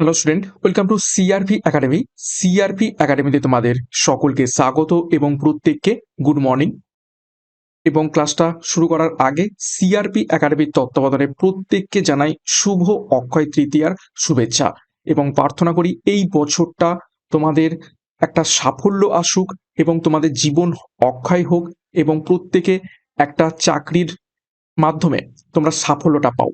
Hello student welcome to CRP academy CRP একাডেমিতে তোমাদের সকলকে স্বাগত এবং প্রত্যেককে গুড মর্নিং এবং ক্লাসটা শুরু করার আগে সিআরপি একাডেমির তত্ত্বাবধানে প্রত্যেককে জানাই শুভ অক্ষয় তৃতীয়ার শুভেচ্ছা। এবং প্রার্থনা করি এই বছরটা তোমাদের একটা সাফল্য আসুক এবং তোমাদের জীবন অক্ষয় হোক এবং প্রত্যেকে একটা চাকরির মাধ্যমে তোমরা সাফল্যটা পাও।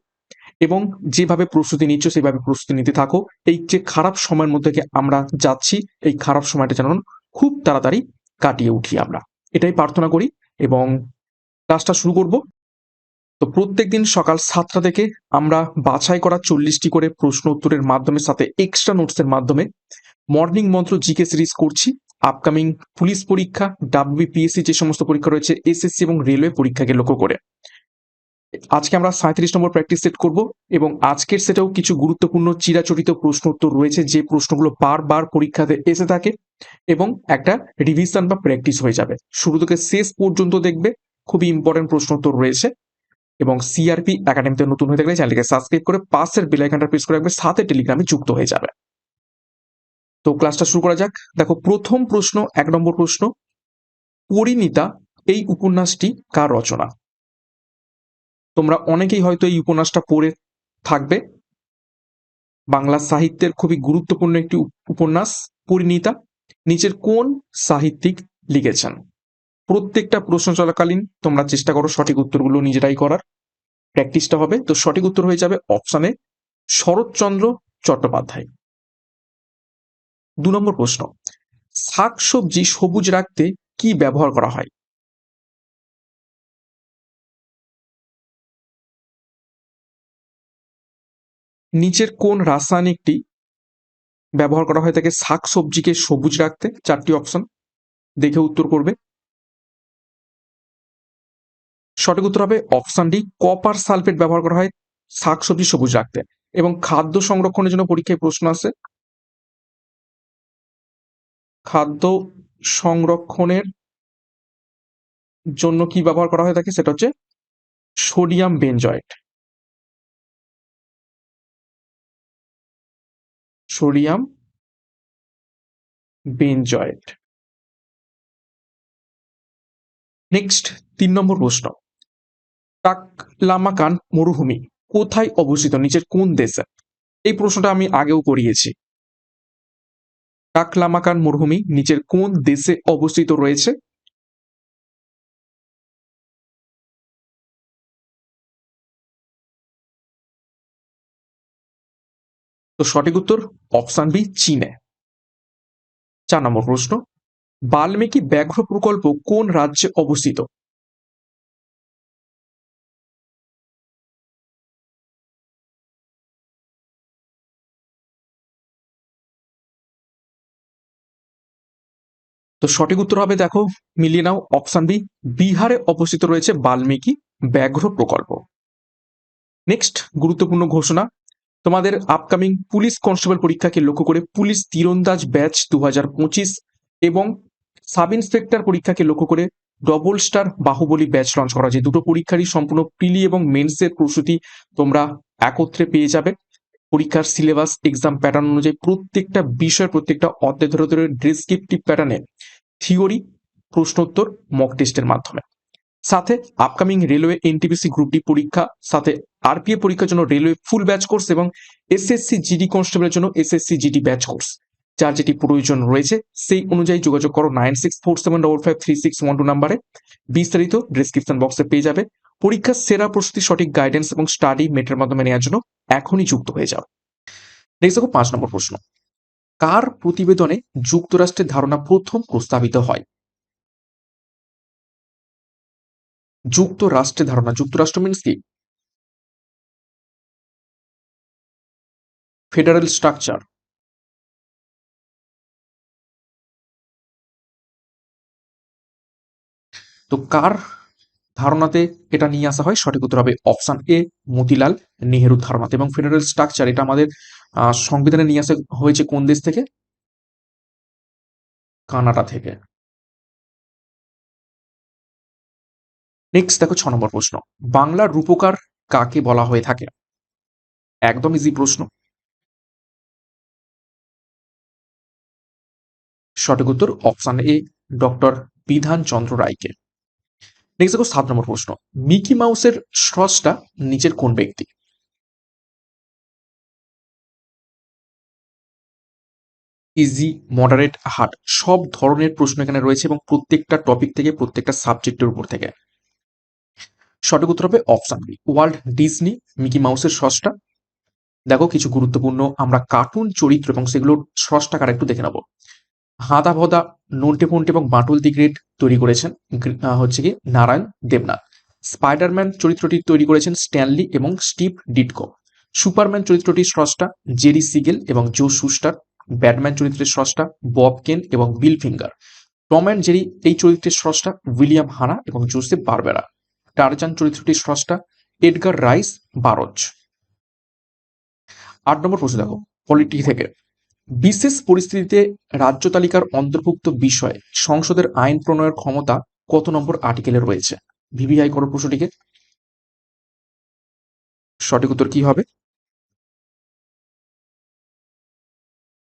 এবং যেভাবে প্রস্তুতি নিচ্ছ, সেভাবে প্রস্তুতি নিতে থাকো। এই যে খারাপ সময়ের মধ্যে আমরা যাচ্ছি, এই খারাপ সময়টা যেন খুব তাড়াতাড়ি কাটিয়ে উঠি আমরা। এটাই প্রার্থনা করি এবং ক্লাসটা শুরু করব। তো প্রত্যেক দিন সকাল সাতটা থেকে আমরা বাছাই করা চল্লিশটি করে প্রশ্ন উত্তরের মাধ্যমে, সাথে এক্সট্রা নোটসের মাধ্যমে মর্নিং মন্ত্র জিকে সিরিজ করছি। আপকামিং পুলিশ পরীক্ষা ডাব্লিউপিএসসি যে সমস্ত পরীক্ষা রয়েছে এসএসসি এবং রেলওয়ে পরীক্ষাকে লক্ষ্য করে। আজকে আমরা সাঁত্রিশ নম্বর প্র্যাকটিস সেট করব এবং আজকের সেটাও কিছু গুরুত্বপূর্ণ চিরাচরিত প্রশ্ন উত্তর রয়েছে যে প্রশ্নগুলো বারবার পরীক্ষাতে এসে থাকে এবং একটা রিভিশন বা প্র্যাকটিস হয়ে যাবে। শুরু থেকে শেষ পর্যন্ত দেখবে খুবই ইম্পর্টেন্ট প্রশ্ন উত্তর রয়েছে এবং সিআরপি একাডেমিতে নতুন হয়ে থাকলে চ্যানেলকে সাবস্ক্রাইব করে পাশের বেলাইকানটা প্রেস করে রাখবে, সাথে টেলিগ্রামে যুক্ত হয়ে যাবে। তো ক্লাসটা শুরু করা যাক। দেখো, প্রথম প্রশ্ন, এক নম্বর প্রশ্ন, পরিণীতা, এই উপন্যাসটি কার রচনা? তোমরা অনেকেই হয়তো এই উপন্যাসটা পড়ে থাকবে। বাংলা সাহিত্যের খুবই গুরুত্বপূর্ণ একটি উপন্যাস, পরিণীতা। নিচের কোন সাহিত্যিক লিখেছেন? প্রত্যেকটা প্রশ্ন চলাকালীন তোমরা চেষ্টা করো সঠিক উত্তরগুলো নিজেরাই করার। প্র্যাকটিসটা হবে। তো সঠিক উত্তর হয়ে যাবে অপশানে শরৎচন্দ্র চট্টোপাধ্যায়। দু নম্বর প্রশ্ন, শাকসবজি সবুজ রাখতে কি ব্যবহার করা হয়? নিচের কোন রাসায়নিকটি ব্যবহার করা হয়? থাকে শাকসবজিকে সবুজ রাখতে চারটি অপশন। দেখে উত্তর করবে। সঠিক উত্তর হবে অপশন ডি, কপার সালফেট ব্যবহার করা হয় শাকসবজি সবুজ রাখতে। এবং খাদ্য সংরক্ষণের জন্য পরীক্ষায় প্রশ্ন আসে খাদ্য সংরক্ষণের জন্য কি ব্যবহার করা হয়ে থাকে সেটা হচ্ছে sodium benzoate sodium benzoate next তিন নম্বর প্রশ্ন। টাকলামাকান মরুভূমি কোথায় অবস্থিত? নিচের কোন দেশে? এই প্রশ্নটা আমি আগেও করিয়েছি। টাকলামাকান মরুভূমি নিচের কোন দেশে অবস্থিত রয়েছে? তো সঠিক উত্তর অপশন বি, চীনে। চার নম্বর প্রশ্ন, বাল্মীকি ব্যাঘ্র প্রকল্প কোন রাজ্যে অবস্থিত? তো সঠিক উত্তর হবে, দেখো, মিলিয়ে নাও, অপশন বি, বিহারে অবস্থিত রয়েছে বাল্মীকি ব্যাঘ্র প্রকল্প। নেক্সট, গুরুত্বপূর্ণ ঘোষণা তোমাদের আপকামিং পুলিশ কনস্টেবল পরীক্ষাকে লক্ষ্য করে পুলিশ তীরন্দাজ ব্যাচ দু হাজার পঁচিশ এবং সাব ইন্সপেক্টর পরীক্ষাকে লক্ষ্য করে double star Bahubali batch launch করা হয়েছে। দুটো পরীক্ষারই সম্পূর্ণ প্রিলি এবং মেন্সের প্রস্তুতি তোমরা একত্রে পেয়ে যাবে। পরীক্ষার সিলেবাস এক্সাম প্যাটার্ন অনুযায়ী প্রত্যেকটা বিষয়, প্রত্যেকটা অধ্যায় ধরে ধরে ডেসক্রিপটিভ প্যাটার্নে থিওরি প্রশ্নোত্তর মক টেস্টের মাধ্যমে। সাথে upcoming railway NTPC group D পরীক্ষা, সাথে আরপিএ পরীক্ষার জন্য রেলওয়ে ফুল ব্যাচ কোর্স এবং এসএসসি জিডি কনস্টেবলের জন্য এসএসসি জিডি ব্যাচ কোর্স যার যেটি প্রয়োজন রয়েছে, সেই অনুযায়ী যোগাযোগ করো nine six four seven double five three six one two নাম্বারে। বিস্তারিত ডিসক্রিপশন বক্সে পেয়ে যাবে। পরীক্ষার সেরা প্রস্তুতি, সঠিক গাইডেন্স এবং স্টাডি মেটের মাধ্যমে নেওয়ার জন্য এখনই যুক্ত হয়ে যাও। নেক্সট দেখো পাঁচ নম্বর প্রশ্ন। কার প্রতিবেদনে যুক্তরাষ্ট্রের ধারণা প্রথম প্রস্তাবিত হয়? যুক্তরাষ্ট্রের ধারণা, যুক্তরাষ্ট্র মিনস কি? ফেডারেল স্ট্রাকচার তো কার ধারণাতে এটা নিয়ে আসা হয়? সঠিক উত্তর হবে অপশন এ, মতিলাল নেহেরুর ধারণাতে এবং ফেডারেল স্ট্রাকচার এটা আমাদের সংবিধানে নিয়ে আসা হয়েছে কোন দেশ থেকে? কানাডা থেকে। নেক্সট দেখো ছ নম্বর প্রশ্ন। বাংলার রূপকার কাকে বলা হয়ে থাকে? একদম ইজি প্রশ্ন। সঠিক উত্তর option a doctor Bidhan Chandra রায়কে। নেক্সট দেখো সাত নম্বর প্রশ্ন। মিকি মাউসের স্রসটা নিচের কোন ব্যক্তি? ইজি মডারেট হার্ট সব ধরনের প্রশ্ন এখানে রয়েছে এবং প্রত্যেকটা টপিক থেকে প্রত্যেকটা সাবজেক্টের উপর থেকে। সঠিক উত্তর হবে option B Walt Disney Mickey মাউসের স্রষ্টা দেখো কিছু গুরুত্বপূর্ণ, আমরা কার্টুন চরিত্র এবং সেগুলোর স্রষ্টাকার একটু দেখে নেব। হাদা ভদা, নন্টে ফন্টে এবং বাটুল দি গ্রেট তৈরি করেছেন হচ্ছে কি, নারায়ণ দেবনাথ। স্পাইডারম্যান চরিত্রটি তৈরি করেছেন স্ট্যানলি এবং স্টিভ ডিটকো সুপারম্যান চরিত্রটির স্রষ্টা জেরি সিগেল এবং জো সুস্টার ব্যাটম্যান চরিত্রের স্রষ্টা বব কেন এবং Bill Finger Tom and Jerry এই চরিত্রের স্রষ্টা উইলিয়াম হানা এবং জোসেফ বারবেরা টারজান চরিত্রটির স্রষ্টা এডগার রাইস বারজ। আট নম্বর প্রশ্ন দেখো পলিটি থেকে। বিশেষ পরিস্থিতিতে রাজ্য তালিকার অন্তর্ভুক্ত বিষয়ে সংসদের আইন প্রণয়ের ক্ষমতা কত নম্বর আর্টিকেলে রয়েছে? ভিভিআই করো প্রশ্নটিকে। সঠিক উত্তর কি হবে?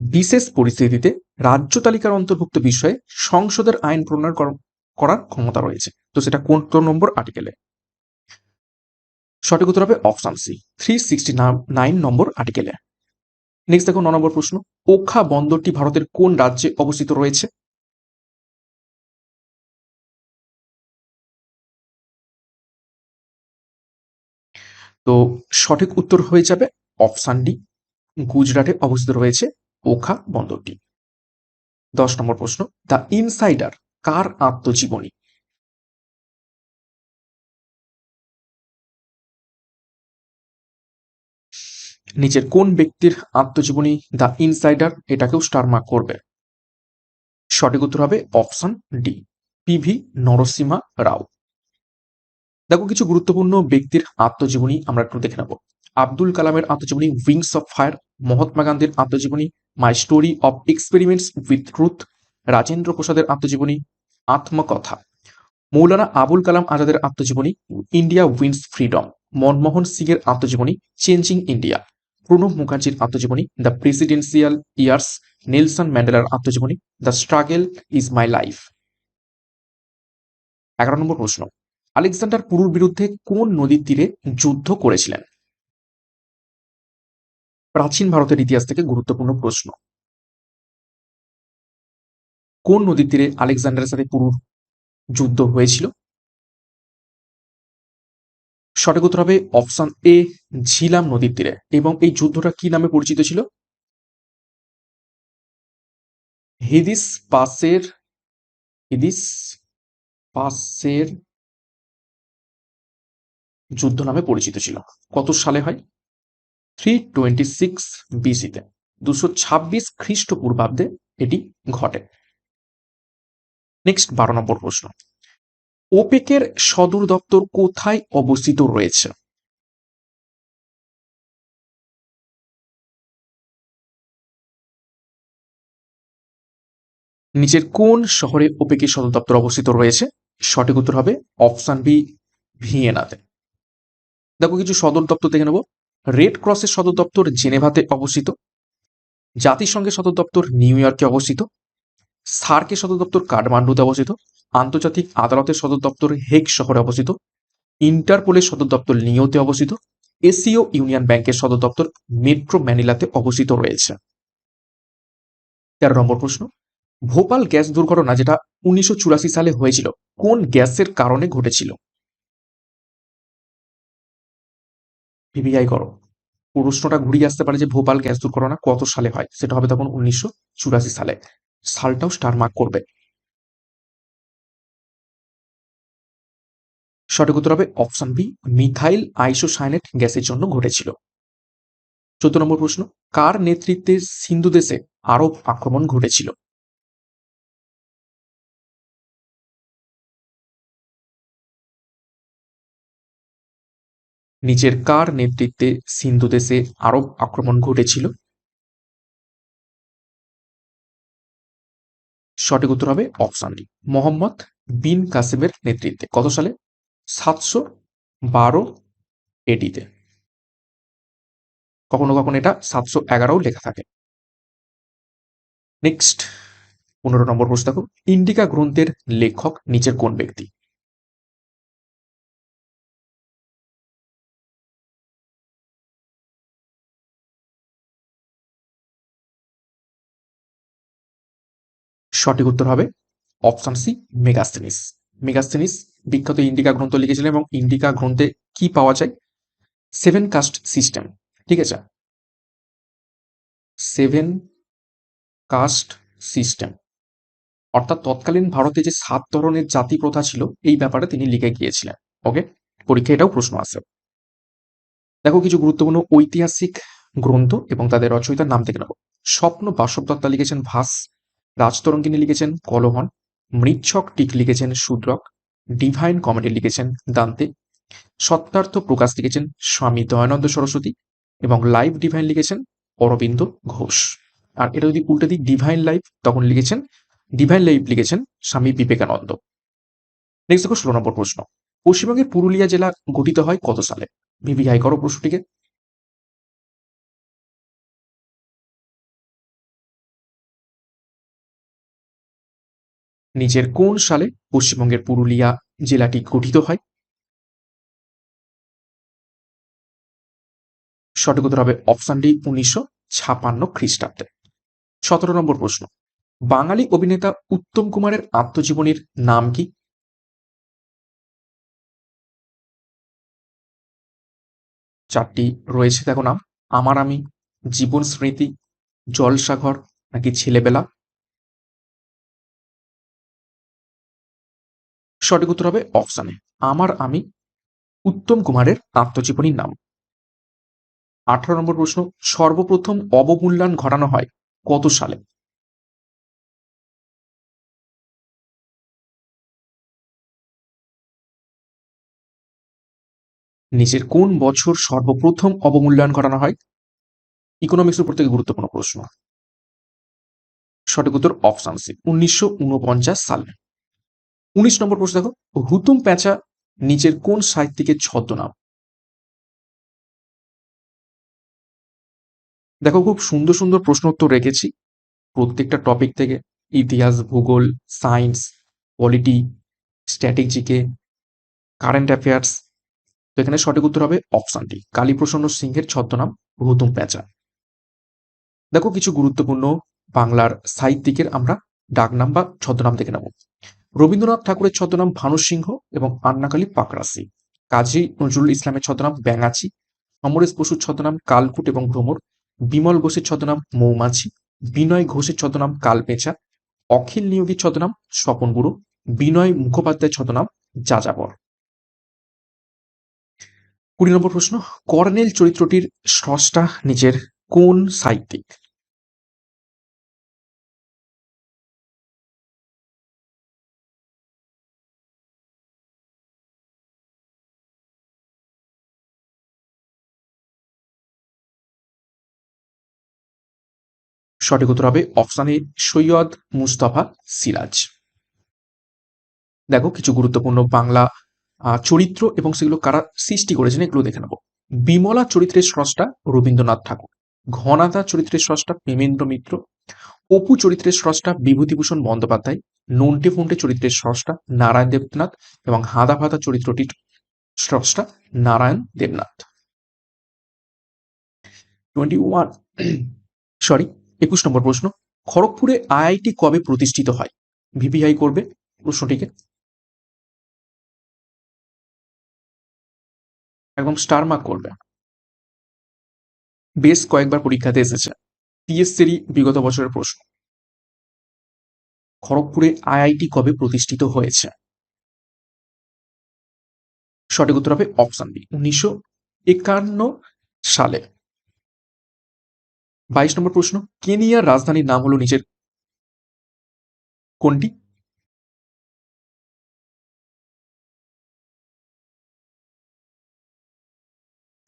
বিশেষ পরিস্থিতিতে রাজ্য তালিকার অন্তর্ভুক্ত বিষয়ে সংসদের আইন প্রণয়ন করার ক্ষমতা রয়েছে। তো সেটা কোন নম্বর? আর্টিকেলে সঠিক উত্তর হবে option C three sixty nine নম্বর আর্টিকেলে নেক্সট দেখো ন নম্বর প্রশ্ন ওখা বন্দরটি ভারতের কোন রাজ্যে অবস্থিত রয়েছে? তো সঠিক উত্তর হয়ে যাবে অপশান ডি গুজরাটে অবস্থিত রয়েছে ওখা বন্দরটি। দশ নম্বর প্রশ্ন দ্য ইনসাইডার কার আত্মজীবনী? নিচের কোন ব্যক্তির আত্মজীবনী দ্য ইনসাইডার এটাকেও স্টার মার্ক করবে? সঠিক উত্তর হবে option D PV Narasimha Rao. দেখো, কিছু গুরুত্বপূর্ণ ব্যক্তির আত্মজীবনী আমরা একটু দেখে নেব। আব্দুল কালামের আত্মজীবনী উইংস অফ ফায়ার মহাত্মা গান্ধীর আত্মজীবনী my story of experiments with truth Rajendra প্রসাদের আত্মজীবনী, আত্মকথা। মৌলানা আবুল কালাম আজাদের আত্মজীবনী India wins freedom Manmohan Singh এর আত্মজীবনী চেঞ্জিং ইন্ডিয়া প্রণব মুখার্জির আত্মজীবনী দ্য প্রেসিডেন্সিয়াল ইয়ার্স নেলসন ম্যান্ডেলার আত্মজীবনী the struggle is my life এগারো নম্বর প্রশ্ন, আলেকজান্ডার পুরুর বিরুদ্ধে কোন নদীর তীরে যুদ্ধ করেছিলেন? প্রাচীন ভারতের ইতিহাস থেকে গুরুত্বপূর্ণ প্রশ্ন, কোন নদীর তীরে আলেকজান্ডারের সাথে পুরুর যুদ্ধ হয়েছিল? সঠিক উত্তর হবে অপশন এ, ঝিলাম নদীর তীরে। এবং এই যুদ্ধটা কি নামে পরিচিত ছিল? হিদিস পাসের হিদিস পাসের যুদ্ধ নামে পরিচিত ছিল। কত সালে হয়? থ্রি টোয়েন্টি সিক্স বিসিতে দুশো ছাব্বিশ খ্রিস্টপূর্বাব্দে এটি ঘটে। নেক্সট বারো নম্বর প্রশ্ন। ওপেকের সদর দপ্তর কোথায় অবস্থিত রয়েছে? নিচের কোন শহরে ওপেকের সদর দপ্তর অবস্থিত রয়েছে? সঠিক উত্তর হবে অপশন বি, ভিয়েনাতে। দেখো, কিছু সদর দপ্তর দেখে নেব। রেড ক্রসের সদর দপ্তর জেনেভাতে অবস্থিত। জাতিসংঘের সদর দপ্তর নিউ ইয়র্কে অবস্থিত। সার্কের সদর দপ্তর কাঠমান্ডুতে অবস্থিত, আন্তর্জাতিক আদালতের সদর দপ্তর হেগ শহরে অবস্থিত, ইন্টারপোলের সদর দপ্তর নিয়োতে অবস্থিত, এসিও ইউনিয়ন ব্যাংকের সদর দপ্তর মেট্রো ম্যানিলাতে অবস্থিত রয়েছে। তেরো নম্বর প্রশ্ন, ভোপাল গ্যাস দুর্ঘটনা যেটা উনিশশো চুরাশি সালে হয়েছিল, কোন গ্যাসের কারণে ঘটেছিল? ভিভিআই করো। প্রশ্নটা ঘুরিয়ে আসতে পারে যে ভোপাল গ্যাস দুর্ঘটনা কত সালে হয়, সেটা হবে তখন উনিশশো চুরাশি সালে। সালটাও স্টার মার্ক করবে। সঠিক উত্তর হবে অপশন বি মিথাইল আইসোসাইনেট গ্যাসের জন্য ঘটেছিল। চোদ্দ নম্বর প্রশ্ন, কার নেতৃত্বে সিন্ধু দেশে আরব আক্রমণ ঘটেছিল? নিচের কার নেতৃত্বে সিন্ধু দেশে আরব আক্রমণ ঘটেছিল? সঠিক উত্তর হবে অপশন ডি। মোহাম্মদ বিন কাসেমের নেতৃত্বে। কত সালে? সাতশো বারো এটিতে কখনো কখনো এটা সাতশো এগারো লেখা থাকে। নেক্সট, পনেরো নম্বর প্রশ্ন দেখো ইন্ডিকা গ্রন্থের লেখক নিচের কোন ব্যক্তি? সঠিক উত্তর হবে অপশন সি মেগাস্তেনিস মেগাস্তেনিস বিখ্যাত ইন্ডিকা গ্রন্থ লিখেছিলেন এবং ইন্ডিকা গ্রন্থে কি পাওয়া যায়? Seven caste system. ঠিক আছে? Seven caste system. অর্থাৎ তৎকালীন ভারতে যে সাত ধরনের জাতি প্রথা ছিল, এই ব্যাপারে তিনি লিখে গিয়েছিলেন। ওকে? পরীক্ষা এটাও প্রশ্ন আছে। দেখো কিছু গুরুত্বপূর্ণ ঐতিহাসিক গ্রন্থ এবং তাদের রচয়িতার নাম থেকে নেব স্বপ্ন বাসবদত্তা লিখেছেন ভাস রাজতরঙ্গিনী লিখেছেন কলহন, মৃচ্ছক টিক লিখেছেন শূদ্রক, ডিভাইন কমেডি লিখেছেন দান্তে, সত্যার্থ প্রকাশ লিখেছেন স্বামী দয়ানন্দ সরস্বতী এবং লাইভ ডিভাইন লিখেছেন অরবিন্দ ঘোষ। আর এটা যদি উল্টে দিই ডিভাইন লাইভ, তখন লিখেছেন, ডিভাইন লাইভ লিখেছেন স্বামী বিবেকানন্দ। নেক্সট দেখো ষোলো নম্বর প্রশ্ন। পশ্চিমবঙ্গের পুরুলিয়া জেলা গঠিত হয় কত সালে? ভিভিআই করো প্রশ্নটিকে। নিচের কোন সালে পশ্চিমবঙ্গের পুরুলিয়া জেলাটি গঠিত হয়? সঠিক উত্তর হবে অপশন ডি উনিশশো ছাপান্ন খ্রিস্টাব্দে। সতেরো নম্বর প্রশ্ন। বাঙালি অভিনেতা উত্তম কুমারের আত্মজীবনীর নাম কি? চারটি রয়েছে দেখো নাম। আমার আমি, জীবন স্মৃতি, জলসাঘর, নাকি ছেলেবেলা? সঠিক উত্তর হবে অপশানে। আমার, আমি উত্তম কুমারের আত্মজীবনীর নাম। আঠারো নম্বর প্রশ্ন, সর্বপ্রথম অবমূল্যায়ন ঘটানো হয় কত সালে? নিচের কোন বছর সর্বপ্রথম অবমূল্যায়ন ঘটানো হয়? ইকোনমিক্সের উপর থেকে গুরুত্বপূর্ণ প্রশ্ন। সঠিক উত্তর অপশন সি, উনিশশো উনপঞ্চাশ সালে। উনিশ নম্বর প্রশ্ন দেখো, হুতুম প্যাঁচা নিচের কোন সাহিত্যিকের ছদ্মনাম? দেখো, খুব সুন্দর সুন্দর প্রশ্ন উত্তর রেখেছি। প্রত্যেকটা টপিক থেকে ইতিহাস, ভূগোল সায়েন্স পলিটি স্ট্র্যাটেজিকে কারেন্ট অ্যাফেয়ার্স তো এখানে সঠিক উত্তর হবে অপশানটি কালীপ্রসন্ন সিংহের ছদ্মনাম হুতুম প্যাঁচা। দেখো, কিছু গুরুত্বপূর্ণ বাংলার সাহিত্যিকের আমরা ডাকনাম বা ছদ্মনাম দেখে নেব। রবীন্দ্রনাথ ঠাকুরের ছদ্মনাম ভানু সিংহ এবং আন্নাকালী পাকরাসি কাজী নজরুল ইসলামের ছদ্মনাম ব্যাঙাচি সমরেশ বসুর ছদ্মনাম কালকুট এবং ভ্রমর, বিমল ঘোষের ছদ্মনাম মৌমাছি, বিনয় ঘোষের ছদ্মনাম কালপেঁচা, অখিল নিয়োগীর ছদ্মনাম স্বপন গুরু, বিনয় মুখোপাধ্যায়ের ছদ্মনাম যাযাবর। কুড়ি নম্বর প্রশ্ন কর্নেল চরিত্রটির স্রষ্টা নিজের কোন সাহিত্যিক? সঠিক উত্তর হবে অপশানে সৈয়দ মুস্তফা সিরাজ। দেখো, কিছু গুরুত্বপূর্ণ বাংলা চরিত্র এবং সেগুলো কারা সৃষ্টি করেছেন এগুলো দেখে নেব। বিমলা চরিত্রের স্রষ্টা রবীন্দ্রনাথ ঠাকুর, ঘনাদা চরিত্রের স্রষ্টা প্রেমেন্দ্র মিত্র, অপু চরিত্রের স্রষ্টা বিভূতিভূষণ বন্দ্যোপাধ্যায়, নন্টে ফন্টে চরিত্রের স্রষ্টা নারায়ণ দেবনাথ এবং হাদা ভাদা চরিত্রটির স্রষ্টা Narayan Debnath. Twenty one sorry একুশ নম্বর প্রশ্ন, খড়গপুরে আইআইটি কবে প্রতিষ্ঠিত হয়? ভিপিআই করবে প্রশ্নটিকে। একদম স্টার মার্ক করবে। বেশ কয়েকবার পরীক্ষাতে এসেছে। পিএসসিরই বিগত বছরের প্রশ্ন। খড়গপুরে আইআইটি কবে প্রতিষ্ঠিত হয়েছে? সঠিক উত্তর হবে অপশন বি, উনিশশো একান্ন সালে। বাইশ নম্বর প্রশ্ন, কেনিয়ার রাজধানীর নাম হলো নিজের কোনটি?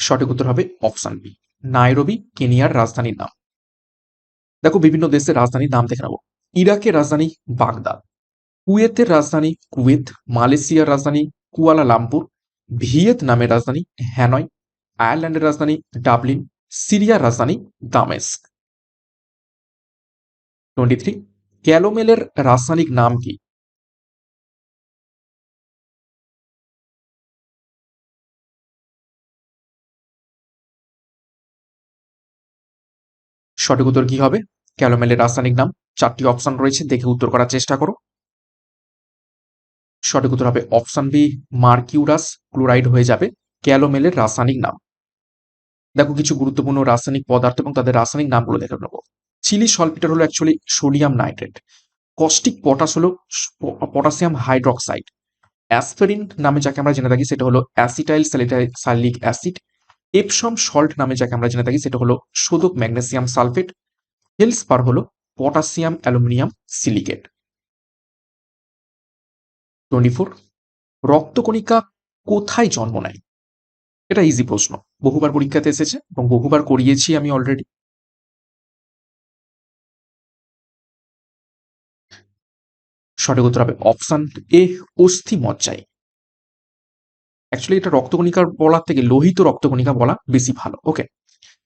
সঠিক উত্তর হবে অপশন বি, নাইরবি, কেনিয়ার রাজধানীর নাম। দেখো, বিভিন্ন দেশের রাজধানীর নাম দেখে নেব ইরাকের রাজধানী বাগদাদ, কুয়েতের রাজধানী কুয়েত, মালয়েশিয়ার রাজধানী কুয়ালা লামপুর ভিয়েতনামের রাজধানী হ্যানয়, আয়ারল্যান্ডের রাজধানী ডাবলিন সিরিয়ার রাজধানী দামেস্ক। টোয়েন্টি থ্রি, ক্যালোমেলের রাসায়নিক নাম কি? সঠিক উত্তর কি হবে? ক্যালোমেলের রাসায়নিক নাম। চারটি অপশন রয়েছে, দেখে উত্তর করার চেষ্টা করো। সঠিক উত্তর হবে অপশন বি, মার্কিউরাস ক্লোরাইড হয়ে যাবে ক্যালোমেলের রাসায়নিক নাম। দেখো, কিছু গুরুত্বপূর্ণ রাসায়নিক পদার্থ এবং তাদের রাসায়নিক নামগুলো দেখে নেব। চিলি সলপিটার হলো actually sodium nitrate caustic potash হলো পটাশিয়াম হাইড্রক্সাইড অ্যাসপেরিন নামে যাকে আমরা জেনে থাকি, সেটা হলো acetyl salicylic acid Epsom salt নামে যাকে আমরা জেনে থাকি, সেটা হলো সোদক ম্যাগনেসিয়াম সালফেট হেলসপার হলো potassium aluminium silicate twenty four রক্তকণিকা কোথায় জন্ম নেয়? এটা ইজি প্রশ্ন। বহুবার পরীক্ষাতে এসেছে এবং বহুবার করিয়েছি আমি অলরেডি সঠিক উত্তর হবে অপশন এ অস্থি মজ্জায়। অ্যাকচুয়ালি এটা রক্তকণিকার বলার থেকে লোহিত রক্তকণিকা বলা বেশি ভালো। ওকে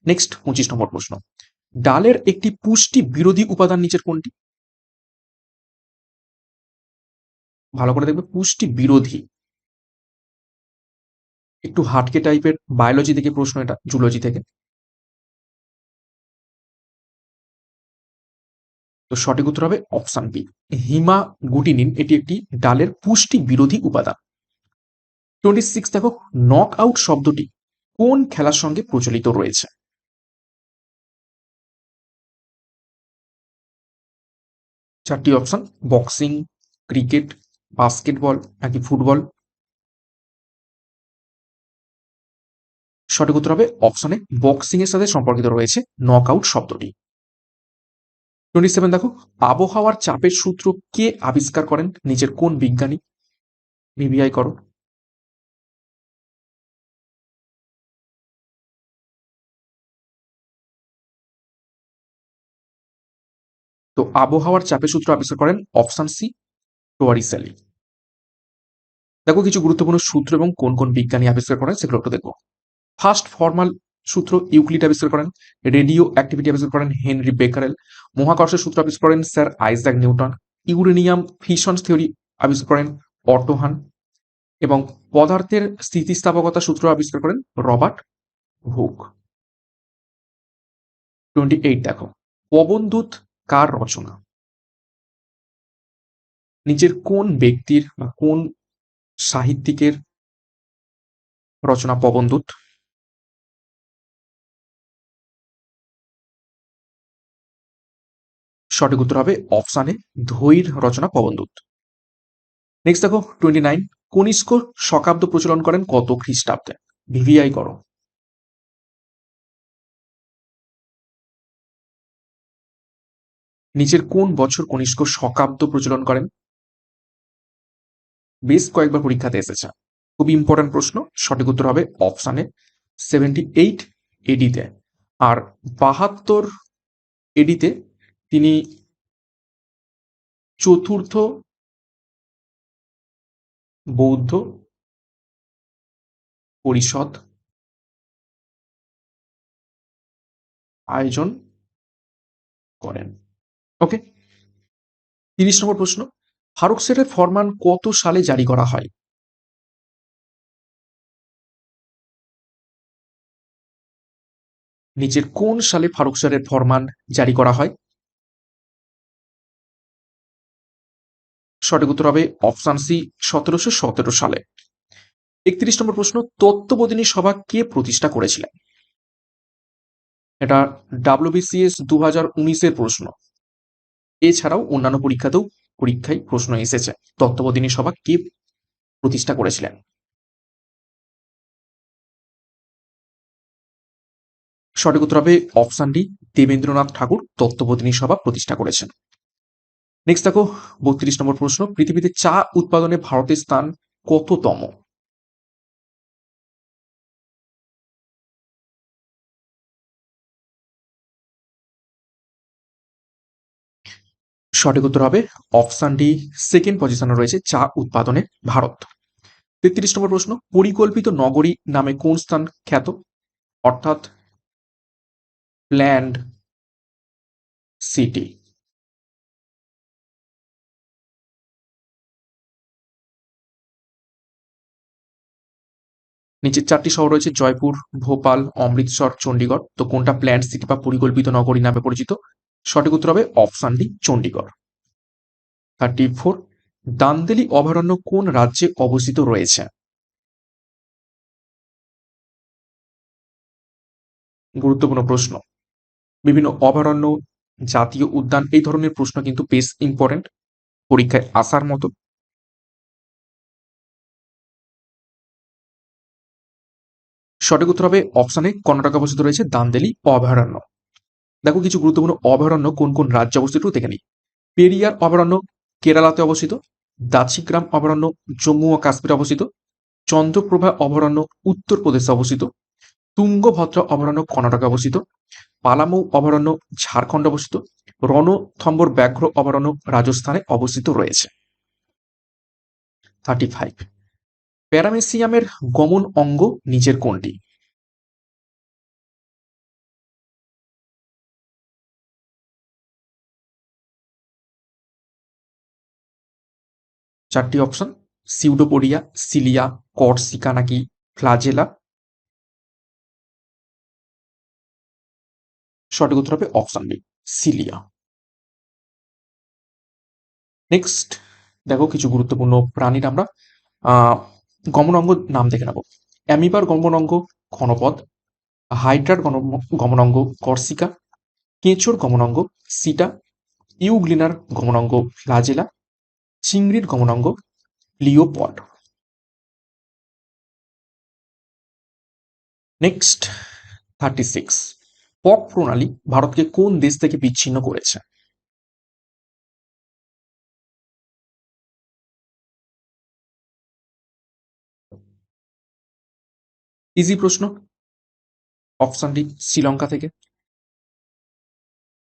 নেক্সট পঁচিশ নম্বর প্রশ্ন। ডালের একটি পুষ্টি বিরোধী উপাদান নিচের কোনটি? ভালো করে দেখবে, পুষ্টি বিরোধী। একটু হাটকে টাইপের বায়োলজি থেকে প্রশ্ন এটা জুলজি থেকে। তো সঠিক উত্তর হবে অপশন বি হিমা হিমাগুটিনিন, এটি একটি ডালের পুষ্টি বিরোধী উপাদান। টোয়েন্টি সিক্স দেখো নক আউট শব্দটি কোন খেলার সঙ্গে প্রচলিত রয়েছে? চারটি অপশন বক্সিং ক্রিকেট বাস্কেটবল নাকি ফুটবল সঠিক উত্তর হবে অপশনে বক্সিং এর সাথে সম্পর্কিত রয়েছে নক আউট শব্দটি। টোয়েন্টি সেভেন দেখো, আবহাওয়ার চাপের সূত্র কে আবিষ্কার করেন? নিজের কোন বিজ্ঞানী? ভিভিআই করো। তো আবহাওয়ার চাপের সূত্র আবিষ্কার করেন অপশন সি টোয়ারিস্যালি দেখো কিছু গুরুত্বপূর্ণ সূত্র এবং কোন কোন বিজ্ঞানী আবিষ্কার করেন সেগুলো একটু দেখব ফার্স্ট ফর্মাল সূত্র ইউক্লিড আবিষ্কার করেন, রেডিও অ্যাক্টিভিটি আবিষ্কার করেন হেনরি বেকারেল, মহাকর্ষের সূত্র আবিষ্কার করেন sir Isaac Newton, uranium fissions theory আবিষ্কার করেন অটোহান, এবং পদার্থের স্থিতিস্থাপকতা সূত্র আবিষ্কার করেন রবার্ট হুক। টোয়েন্টি এইট দেখো পবনদূত কার রচনা? নিজের কোন ব্যক্তির বা কোন সাহিত্যিকের রচনা পবনদূত সঠিক উত্তর হবে অপশানে ধৈর রচনা পবনদূত। নেক্সট দেখো টোয়েন্টি নাইন কনিষ্ক শকাব্দ প্রচলন করেন কত খ্রিস্টাব্দে? ভিভিআই করো। নিচের কোন বছর কনিষ্ক শকাব্দ প্রচলন করেন? বেশ কয়েকবার পরীক্ষাতে এসেছে। খুবই ইম্পর্টেন্ট প্রশ্ন, সঠিক উত্তর হবে অপশানে সেভেন্টি এইট এডিতে আর বাহাত্তর এডিতে তিনি চতুর্থ বৌদ্ধ পরিষদ আয়োজন করেন। ওকে তিরিশ নম্বর প্রশ্ন। ফারুক সেটের ফরমান কত সালে জারি করা হয়? নিচের কোন সালে ফারুক সেটের ফরমান জারি করা হয়? সঠিক উত্তর হবে অপশান সি, সতেরোশো সতেরো সালে। একত্রিশ নম্বর প্রশ্ন, তত্ত্ববোধিনী সভা কে প্রতিষ্ঠা করেছিলেন? এটা ডাব্লিউবিসিএস দু হাজার উনিশের প্রশ্ন। এছাড়াও অন্যান্য পরীক্ষাতেও পরীক্ষায় প্রশ্ন এসেছে, তত্ত্ববোধিনী সভা কে প্রতিষ্ঠা করেছিলেন? সঠিক উত্তর হবে অপশান ডি, দেবেন্দ্রনাথ ঠাকুর তত্ত্ববোধিনী সভা প্রতিষ্ঠা করেছেন। নেক্সট দেখো, বত্রিশ নম্বর প্রশ্ন, পৃথিবীতে চা উৎপাদনে ভারতের স্থান কততম? সঠিক উত্তর হবে অপশান ডি সেকেন্ড পজিশনে রয়েছে চা উৎপাদনে ভারত। তেত্রিশ নম্বর প্রশ্ন, পরিকল্পিত নগরী নামে কোন স্থান খ্যাত? অর্থাৎ প্ল্যান্ড সিটি নিচের চারটি শহর রয়েছে, জয়পুর, ভোপাল, অমৃতসর, চণ্ডীগড়। তো কোনটা প্ল্যান্ট সিটি বা পরিকল্পিত নগরী নামে পরিচিত? সঠিক উত্তর হবে option D, Chandigarh. Thirty four Dandeli অভয়ারণ্য কোন রাজ্যে অবস্থিত রয়েছে? গুরুত্বপূর্ণ প্রশ্ন। বিভিন্ন অভয়ারণ্য, জাতীয় উদ্যান, এই ধরনের প্রশ্ন কিন্তু বেশ ইম্পর্টেন্ট পরীক্ষায় আসার মতো। সঠিক উত্তর হবে অপশানে কর্ণাটকে অবস্থিত রয়েছে দান্দেলি, অভয়ারণ্য। দেখো কিছু গুরুত্বপূর্ণ অভয়ারণ্য কোন কোন রাজ্যে অবস্থিত দেখে নিই। পেরিয়ার অভয়ারণ্য কেরালাতে অবস্থিত দাচিগ্রাম অভয়ারণ্য জম্মু ও কাশ্মীরে অবস্থিত, চন্দ্রপ্রভা অভয়ারণ্য উত্তরপ্রদেশে অবস্থিত, তুঙ্গভদ্রা অভয়ারণ্য কর্ণাটকে অবস্থিত, পালামৌ অভয়ারণ্য ঝাড়খণ্ড অবস্থিত, রণথম্বর ব্যাঘ্র অভয়ারণ্য রাজস্থানে অবস্থিত রয়েছে। থার্টি ফাইভ প্যারামেসিয়ামের গমন অঙ্গ নিচের কোনটি চারটি অপশন, সিউডোপোডিয়া, সিলিয়া, কর্সিকা নাকি ফ্লাজেলা। সঠিক উত্তর হবে অপশন বি, সিলিয়া। নেক্সট, দেখো কিছু গুরুত্বপূর্ণ প্রাণীর আমরা গমনাঙ্গ নাম দেখে নেব। অ্যামিবার গমনাঙ্গ ঘনপদ, হাইড্রার গমনাঙ্গ কর্সিকা, কেঁচোর গমনাঙ্গ সিটা, ইউগ্লিনার গমনাঙ্গ ফ্লাজেলা, চিংড়ির গমনাঙ্গ লিওপড। নেক্সট থার্টি সিক্স পক প্রণালী ভারতকে কোন দেশ থেকে বিচ্ছিন্ন করেছে? ইজি প্রশ্ন? অপশন ডি শ্রীলঙ্কা থেকে।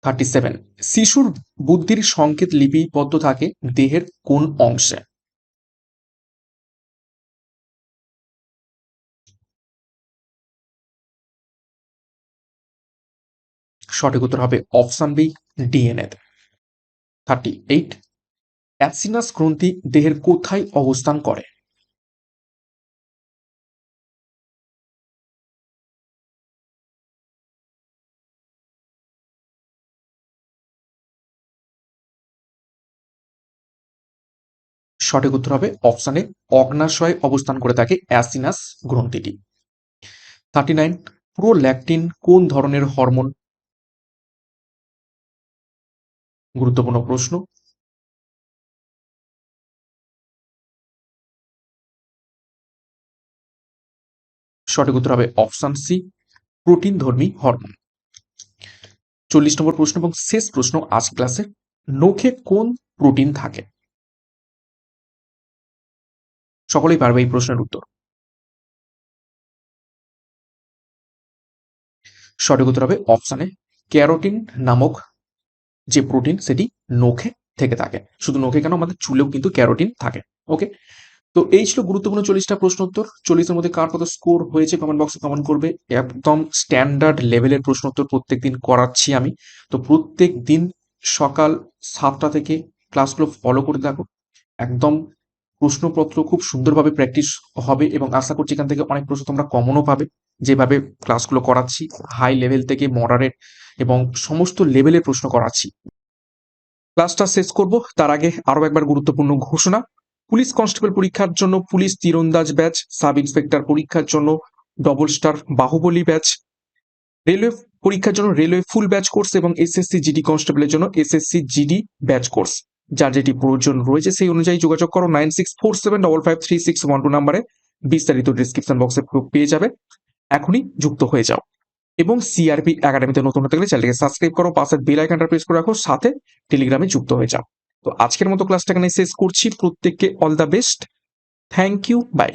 থার্টি সেভেন শিশুর বুদ্ধির সংকেত লিপিবদ্ধ থাকে দেহের কোন অংশে? সঠিক উত্তর হবে option B DNA thirty eight অ্যাপসিনাস গ্রন্থি দেহের কোথায় অবস্থান করে? সঠিক উত্তর হবে অপশানে অগ্নাশয় অবস্থান করে থাকে অ্যাসিনাস গ্রন্থিটি। থার্টি নাইন প্রোল্যাকটিন কোন ধরনের হরমোন? গুরুত্বপূর্ণ প্রশ্ন। সঠিক উত্তর হবে অপশান সি, প্রোটিন ধর্মী হরমোন। চল্লিশ নম্বর প্রশ্ন এবং শেষ প্রশ্ন আজ ক্লাসে, নখে কোন প্রোটিন থাকে? সকলেই পারবে এই প্রশ্নের উত্তর। সঠিক উত্তর হবে অপশানে ক্যারোটিন নামক যে প্রোটিন, সেটি নখে থেকে থাকে। শুধু নখে কেন, আমাদের চুলেও কিন্তু ক্যারোটিন থাকে। ওকে? তো এই ছিল গুরুত্বপূর্ণ চল্লিশটা প্রশ্ন উত্তর। চল্লিশের মধ্যে কার কত স্কোর হয়েছে কমেন্ট বক্সে কমেন্ট করবে। একদম স্ট্যান্ডার্ড লেভেলের প্রশ্ন উত্তর প্রত্যেক দিন করাচ্ছি আমি। তো প্রত্যেক দিন সকাল সাতটা থেকে ক্লাসগুলো ফলো করে দেখো। একদম প্রশ্নপত্র খুব সুন্দরভাবে প্র্যাকটিস হবে এবং আশা করছি এখান থেকে অনেক প্রশ্ন তোমরা কমনও পাবে। যেভাবে ক্লাসগুলো করাচ্ছি হাই লেভেল থেকে মডারেট এবং সমস্ত লেভেলের প্রশ্ন করাচ্ছি। ক্লাসটা শেষ করব। তার আগে আরও একবার গুরুত্বপূর্ণ ঘোষণা। পুলিশ কনস্টেবল পরীক্ষার জন্য পুলিশ তীরন্দাজ ব্যাচ সাব ইন্সপেক্টর পরীক্ষার জন্য double star Bahubali batch railway পরীক্ষার জন্য রেলওয়ে ফুল ব্যাচ কোর্স এবং এসএসসি জিডি কনস্টেবলের জন্য এসএসসি জিডি ব্যাচ কোর্স যার যেটি প্রয়োজন রয়েছে, সেই অনুযায়ী যোগাযোগ করো nine six four seven double five three six one two নাম্বারে। বিস্তারিত ডিসক্রিপশন বক্সে পেয়ে যাবে। এখনই যুক্ত হয়ে যাও। এবং সিআরপি একাডেমিতে নতুন হতে গেলে চ্যানেলকে সাবস্ক্রাইব করো পাশের বেল আইকনটা প্রেস করে রাখো, সাথে টেলিগ্রামে যুক্ত হয়ে যাও। তো আজকের মতো ক্লাসটা এখানে শেষ করছি। প্রত্যেককে all the best thank you bye